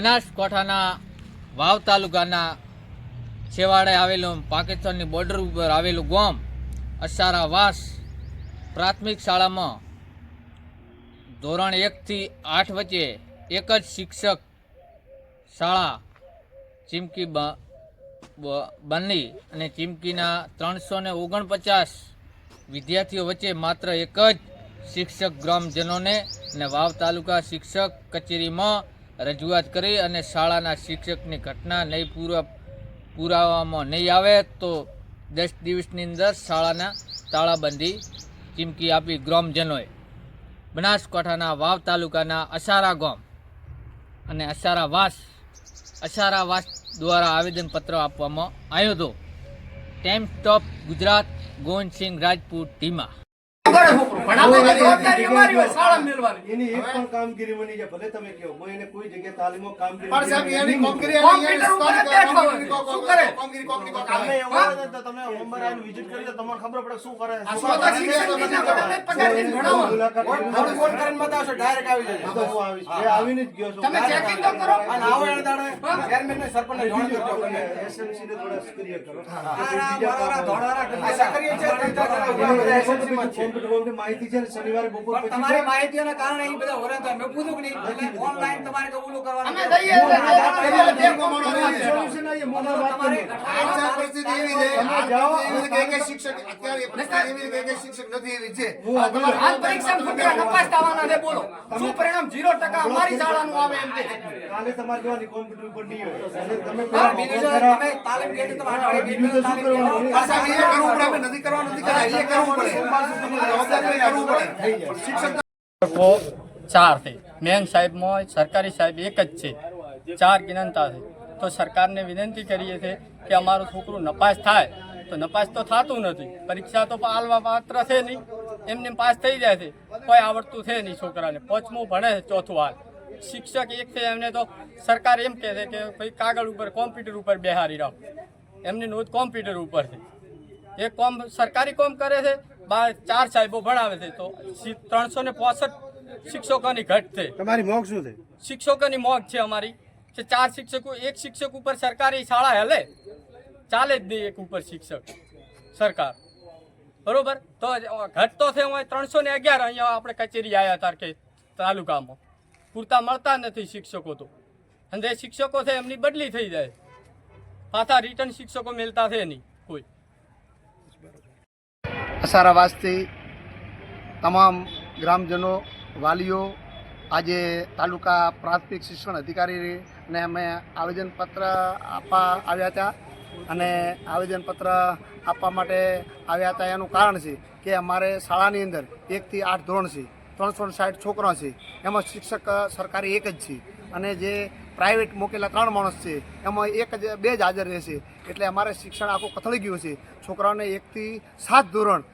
બનાસકાંઠાના વાવ તાલુકાના છેવાડે આવેલું પાકિસ્તાનની બોર્ડર ઉપર આવેલું ગામ અસારા વાસ પ્રાથમિક શાળામાં ધોરણ એકથી આઠ વચ્ચે એક જ શિક્ષક શાળા ચીમકી બની અને ચીમકીના ત્રણસો ને ઓગણપચાસ વિદ્યાર્થીઓ વચ્ચે માત્ર એક જ શિક્ષક ગ્રામજનોને અને વાવ તાલુકા શિક્ષક કચેરીમાં રજૂઆત કરી અને શાળાના શિક્ષકની ઘટના નહીં પૂરા, પુરાવામાં નહીં આવે તો દસ દિવસની અંદર શાળાના તાળાબંધી ચીમકી આપી ગ્રામજનોએ. બનાસકાંઠાના વાવ તાલુકાના અસારા ગામ અને અસારા વાસ અસારા વાસ દ્વારા આવેદનપત્ર આપવામાં આવ્યો હતો. ટાઈમ સ્ટોપ ગુજરાત, ગોવિંદસિંહ રાજપૂત, ધીમા. એની એક પણ કામગીરી બની જાય ભલે તમે કહો કોઈ એને કોઈ જગ્યાએ તાલીમો કામગીરી પણ સાહેબ એની કામગીરી મૂકે. એની કામગીરી શું કરે? કામગીરી કોકની કોક આવે. એવું ને તો તમે હોમવાર આવીને visit કરી લો, તમને ખબર પડે શું કરે આ શું સ્વતઃ શિક્ષણ નીતિના બધાને જ પગાર દઈને ભણાવો. મુલાકાત વોટ- કરી. વોટ- વોટ કરીને બતાવશો, direct આવી જજો. તો હું આવીશ. બે આવીને જ ગયો છું. તમે checking તો કરો. અને આવો એને દાડે chairman ને સરપંચને જાણ કરજો. તમે. SMC ને થોડા સક્રિય કરો. આ સક્રિય છે, ત્રણ ચાર જણા ઊભા બધા SMC માં જ છે. કોમ્પ્યુટર કોમ્પ્યુટર માહિતી છે ને શનિવારે બપોર પછી તમારી છે. માહિતીઓના કારણે અહીં બધા હોરે હતા. મેં પૂછ્યું કે નહીં, ઓનલાઈન તમારે તો ઓલું કરવાનું અમે છે. દઈએ જાય. solution આવીએ, વાત તમારે આ પરિસ્થિતિ એવી છે, અમે જાઓ, એવી કે કે શિક્ષક અત્યારે પરિસ્થિતિ એવી કે કે શિક્ષક નથી એવી છે આ તમારે હાલ પરીક્ષામાં છોકરા નપાસ થવાના છે, બોલો. શું પરિણામ? 0% અમારી શાળાનું આવે એમ છે. કાલે તમારે જોવાની કોમ્પ્યુટર ઉપર નહીં હોય તમે. તમે તાલીમ ગેટ તો અઠવાડિયે બીજું તો શું કરવાનું? આ સાહેબ એ કરવું પડે નથી કરવા નથી કરાય એ કરવું પડે જવાબદારી ચાર છે. મેન સાહેબમાં સરકારી સાહેબ એક જ છે. ચાર ગિનંતા છે. તો સરકારને વિનંતી કરીએ છીએ કે અમારું છોકરું નપાસ થાય. તો નપાસ તો થતું નથી. પરીક્ષા તો પાલવા પાત્ર છે નહીં. એમને પાસ થઈ જાય છે. કોઈ આવડતું છે નહીં છોકરાને. પાંચમું ભણે છે ચોથું હાલ. શિક્ષક એક છે એમને તો સરકાર એમ કહે છે કે ભાઈ કાગળ ઉપર કોમ્પ્યુટર ઉપર બેહારી રાખો. એમની નોંધ કોમ્પ્યુટર ઉપર છે. એ કોમ સરકારી કોમ કરે છે બાર ચાર સાહેબો ભણાવે છે તો ત્રણસો ને પોસઠ શિક્ષકોની ઘટ છે. તમારી મોગ શું છે? શિક્ષકોની મોગ છે અમારી. કે ચાર શિક્ષકો એક શિક્ષક ઉપર સરકારી શાળા હેલે? ચાલે જ નહીં એક ઉપર શિક્ષક. સરકાર. બરોબર? તો ઘટ તો છે હું ત્રણસો ને અગિયાર. અહીંયા આપણે કચેરી આવ્યા તારકે તાલુકામાં. પૂરતા મળતા નથી શિક્ષકો તો. અને જે શિક્ષકો છે એમની બદલી થઈ જાય. પાછા રિટર્ન શિક્ષકો મેળતા છે નહીં કોઈ. અસારાવાસથી તમામ ગ્રામજનો, વાલીઓ, આજે તાલુકા પ્રાથમિક શિક્ષણ અધિકારીને અમે આવેદનપત્ર આપવા આવ્યા હતા અને આવેદનપત્ર આપવા માટે આવ્યા હતા. એનું કારણ છે કે અમારે શાળાની અંદર એકથી આઠ ધોરણ છે, ત્રણસો સાઠ છોકરા છે. એમાં શિક્ષક સરકારી એક જ છે. અને જે પ્રાઇવેટ મૂકેલા ત્રણ માણસ છે, એમાં એક જ, બે જ હાજર રહેશે. એટલે અમારે શિક્ષણ આખું કથળી ગયું છે. છોકરાઓને એકથી સાત ધોરણ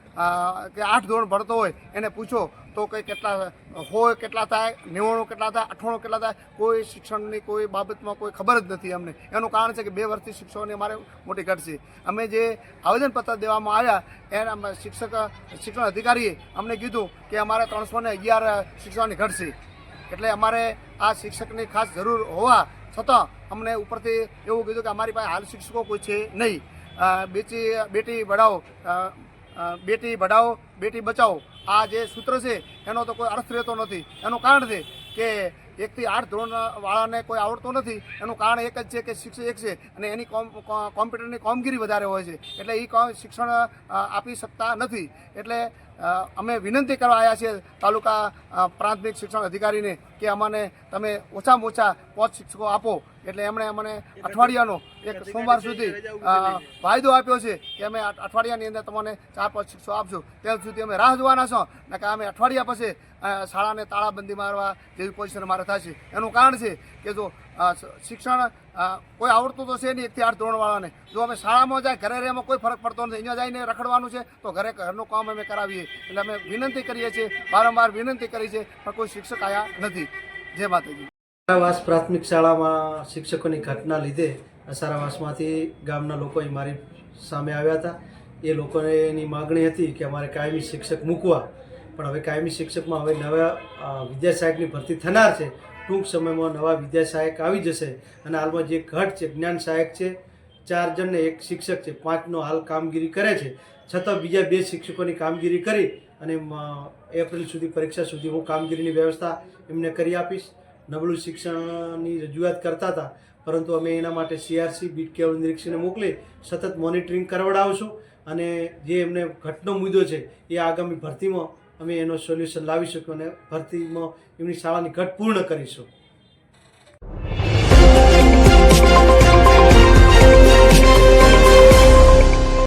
કે આઠ ધોરણ ભણતો હોય, એને પૂછો, તો કંઈ કેટલા હોય, કેટલા થાય? નેવાણું કેટલા થાય? અઠ્ઠાણું કેટલા થાય? કોઈ શિક્ષણની કોઈ બાબતમાં કોઈ ખબર જ નથી અમને. એનું કારણ છે કે બે વર્ષથી શિક્ષકોની અમારે મોટી ઘટ છે. અમે જે આવેદનપત્ર દેવામાં આવ્યા, એના શિક્ષક, શિક્ષણ અધિકારીએ અમને કીધું કે અમારે ત્રણસો ને અગિયાર શિક્ષકોની ઘટ છે. એટલે અમારે આ શિક્ષકની ખાસ જરૂર હોવા છતાં અમને ઉપરથી એવું કીધું કે અમારી પાસે હાલ શિક્ષકો કોઈ છે નહીં. બેટી બેટી અ, બેટી ભણાવો બેટી બચાવો આ જે સૂત્ર છે એનો તો કોઈ અર્થ રહેતો નથી. એનું કારણ છે કે એકથી આઠ ધોરણવાળાને કોઈ આવડતું નથી. એનું કારણ એક જ છે કે શિક્ષક એક છે અને એની કોમ્પ્યુટરની કામગીરી વધારે હોય છે. એટલે એ શિક્ષણ આપી શકતા નથી. એટલે અમે વિનંતી કરવા આવ્યા છીએ તાલુકા પ્રાથમિક શિક્ષણ અધિકારીને કે અમને તમે ઓછામાં ઓછા પાંચ શિક્ષકો આપો. એટલે એમણે અમને અઠવાડિયાનો એક સોમવાર સુધી વાયદો આપ્યો છે કે અમે અઠવાડિયાની અંદર તમને ચાર પાંચ શિક્ષકો આપશું. ત્યાં સુધી અમે રાહ જોવાના છો. ને કે અમે અઠવાડિયા પછી શાળાને તાળાબંધી મારવા જેવી પોઝિશન મારે થશે. એનું કારણ છે કે જો શિક્ષણ કોઈ આવડતું તો છે નહીં એકથી આઠ ધોરણવાળાને. જો અમે શાળામાં જાય, ઘરે રહે કોઈ ફરક પડતો નથી. અહીંયા જઈને રખડવાનું છે, તો ઘરે ઘરનું કામ અમે કરાવીએ. એટલે અમે વિનંતી કરીએ છીએ, વારંવાર વિનંતી કરી છે પણ કોઈ શિક્ષક આવ્યા નથી. જય માતાજી. અસારાવાસ પ્રાથમિક શાળામાં શિક્ષકોની ઘટના લીધે અસારાવાસમાંથી ગામના લોકો અહીં મારી સામે આવ્યા હતા. એ લોકોની માગણી હતી કે અમારે કાયમી શિક્ષક મૂકવા. પણ હવે કાયમી શિક્ષકમાં હવે નવા વિદ્યા સાહેબની ભરતી થનાર છે. ટૂંક સમયમાં નવા વિદ્યા સહાયક આવી જશે અને હાલમાં જે ઘટ છે, જ્ઞાન સહાયક છે, ચાર જણને એક શિક્ષક છે, પાંચનો હાલ કામગીરી કરે છે. છતાં બીજા બે શિક્ષકોની કામગીરી કરી અને એપ્રિલ સુધી પરીક્ષા સુધી હું કામગીરીની વ્યવસ્થા એમને કરી આપીશ. નબળું શિક્ષણની રજૂઆત કરતા હતા, પરંતુ અમે એના માટે સીઆરસી બીટ કેવળ નિરીક્ષણને મોકલી સતત મોનિટરિંગ કરવડાવશું અને જે એમને ઘટનો મુદ્દો છે, એ આગામી ભરતીમાં અમે એનો સોલ્યુશન લાવી શકીશું અને ભરતીમાં એમની શાળાની ઘટ પૂર્ણ કરીશું